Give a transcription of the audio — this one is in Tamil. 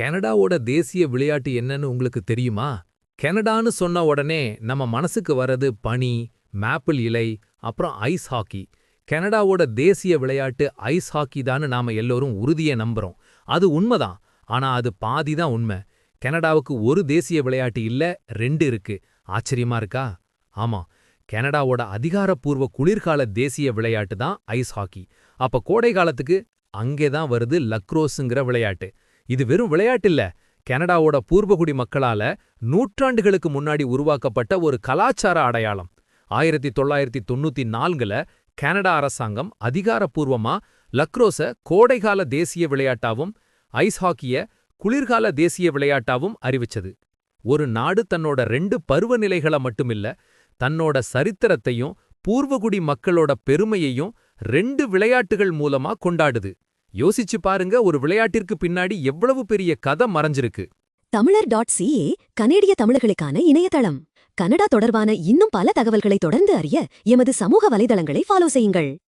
கனடாவோட தேசிய விளையாட்டு என்னன்னு உங்களுக்கு தெரியுமா? கனடான்னு சொன்ன உடனே நம்ம மனசுக்கு வர்றது பனி மேப்பிள் இலை அப்புறம் ஐஸ் ஹாக்கி. கனடாவோட தேசிய விளையாட்டு ஐஸ் ஹாக்கி தான்னு நாம எல்லோரும் உறுதியை நம்புறோம். அது உண்மைதான். ஆனா அது பாதி தான் உண்மை. கனடாவுக்கு ஒரு தேசிய விளையாட்டு இல்ல ரெண்டு இருக்கு. ஆச்சரியமா இருக்கா? ஆமா. கனடாவோட அதிகாரப்பூர்வ குளிர்கால தேசிய விளையாட்டு தான் ஐஸ் ஹாக்கி. அப்ப கோடை காலத்துக்கு அங்கே தான் வருது லக்ரோஸுங்கிற விளையாட்டு. இது வெறும் விளையாட்டு இல்ல. கனடாவோட பூர்வகுடி மக்களால நூற்றாண்டுகளுக்கு முன்னாடி உருவாக்கப்பட்ட ஒரு கலாச்சார அடையாளம். ஆயிரத்தி தொள்ளாயிரத்தி தொண்ணூத்தி நான்குல கனடா அரசாங்கம் அதிகாரப்பூர்வமா லக்ரோஸ கோடைகால தேசிய விளையாட்டாவும் ஐஸ் ஹாக்கிய குளிர்கால தேசிய விளையாட்டாவும் அறிவிச்சது. ஒரு நாடு தன்னோட ரெண்டு பருவநிலைகளை மட்டுமில்ல தன்னோட சரித்திரத்தையும் பூர்வகுடி மக்களோட பெருமையையும் ரெண்டு விளையாட்டுகள் மூலமா கொண்டாடுது. யோசிச்சு பாருங்க ஒரு விளையாட்டிற்கு பின்னாடி எவ்வளவு பெரிய கதை மறைஞ்சிருக்கு. தமிழர் டாட் சிஏ கனேடிய தமிழர்களுக்கான இணையதளம். கனடா தொடர்பான இன்னும் பல தகவல்களை தொடர்ந்து அறிய எமது சமூக வலைதளங்களை ஃபாலோ செய்யுங்கள்.